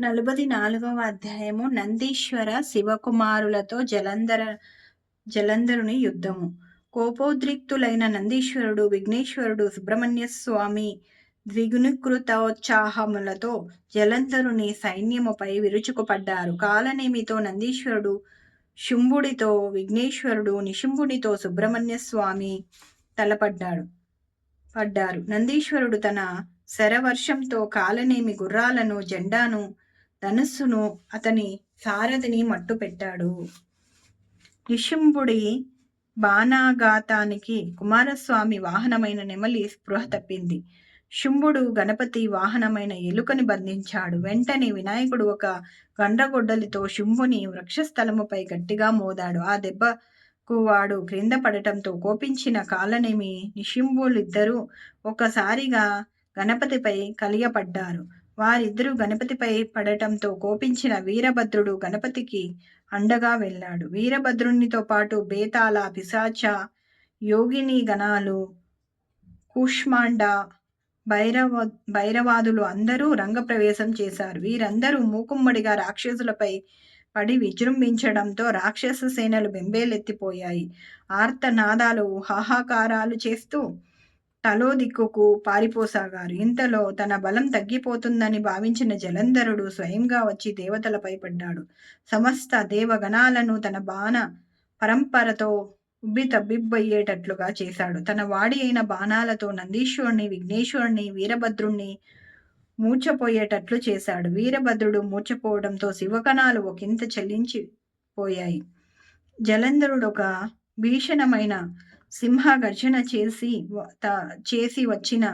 నలభై నాలుగవ అధ్యాయము నందీశ్వర శివకుమారులతో జలంధర జలంధరుని యుద్ధము. కోపోద్రిక్తులైన నందీశ్వరుడు విఘ్నేశ్వరుడు సుబ్రహ్మణ్య స్వామి ద్విగుణీకృతోత్సాహములతో జలంధరుని సైన్యముపై విరుచుకుపడ్డారు. కాలనేమితో నందీశ్వరుడు శుంభుడితో విఘ్నేశ్వరుడు నిశుంభుడితో సుబ్రహ్మణ్య స్వామి తలపడ్డాడు పడ్డారు. నందీశ్వరుడు తన శరవర్షంతో కాలనేమి గుర్రాలను జెండాను ధనుస్సును అతని సారథిని మట్టుపెట్టాడు. నిశుంభుడి బాణాఘాతానికి కుమారస్వామి వాహనమైన నెమలి స్పృహ తప్పింది. శుంభుడు గణపతి వాహనమైన ఎలుకని బంధించాడు. వెంటనే వినాయకుడు ఒక గండ్రగొడ్డలితో శుంభుని వృక్షస్థలముపై గట్టిగా మోదాడు. ఆ దెబ్బకు వాడు క్రింద పడటంతో కోపించిన కాలనేమి నిశింభులిద్దరూ ఒక్కసారిగా గణపతిపై కలియపడ్డారు. వారిద్దరూ గణపతిపై పడటంతో కోపించిన వీరభద్రుడు గణపతికి అండగా వెళ్ళాడు. వీరభద్రునితో పాటు బేతాళ పిశాచ యోగిని గణాలు కూష్మాండ భైరవ భైరవాదులు అందరూ రంగప్రవేశం చేశారు. వీరందరూ మూకుమ్మడిగా రాక్షసులపై పడి విజృంభించడంతో రాక్షస సేనలు బెంబేలెత్తిపోయాయి. ఆర్తనాదాలు హాహాకారాలు చేస్తూ తలో దిక్కుకు పారిపోసాగారు. ఇంతలో తన బలం తగ్గిపోతుందని భావించిన జలంధరుడు స్వయంగా వచ్చి దేవతలపై పడ్డాడు. సమస్త దేవగణాలను తన బాణ పరంపరతో ఉబ్బి తబ్బిబ్బయ్యేటట్లుగా చేశాడు. తన వాడి అయిన బాణాలతో నందీశ్వరుణ్ణి విఘ్నేశ్వరుణ్ణి వీరభద్రుణ్ణి మూర్చపోయేటట్లు చేశాడు. వీరభద్రుడు మూర్చపోవడంతో శివకణాలు ఒకంత చెల్లించిపోయాయి జలంధరుడు ఒక భీషణమైన సింహ గర్జన చేసి చేసి వచ్చిన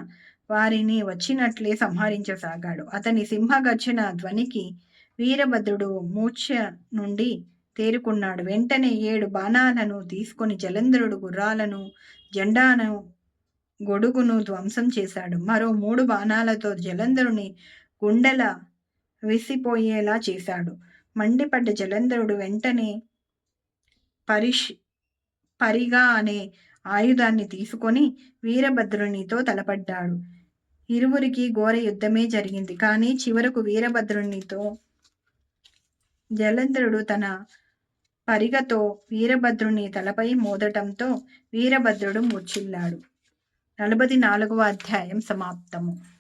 వారిని వచ్చినట్లే సంహరించసాగాడు. అతని సింహ గర్జన ధ్వనికి వీరభద్రుడు మూర్ఛ నుండి తేరుకున్నాడు. వెంటనే ఏడు బాణాలను తీసుకొని జలంధరుడు గుర్రాలను జెండాను గొడుగును ధ్వంసం చేశాడు. మరో మూడు బాణాలతో జలంధరుని గుండెల విసిపోయేలా చేశాడు. మండిపడ్డ జలంధరుడు వెంటనే పరిష్ పరిగా అనే ఆయుధాన్ని తీసుకొని వీరభద్రునితో తలపడ్డాడు. ఇరువురికి ఘోర యుద్ధమే జరిగింది. కానీ చివరకు వీరభద్రునితో జలంధ్రుడు తన పరిగతో వీరభద్రుని తలపై మోదటంతో వీరభద్రుడు మూర్చిల్లాడు. నలభై నాలుగవ అధ్యాయం సమాప్తము.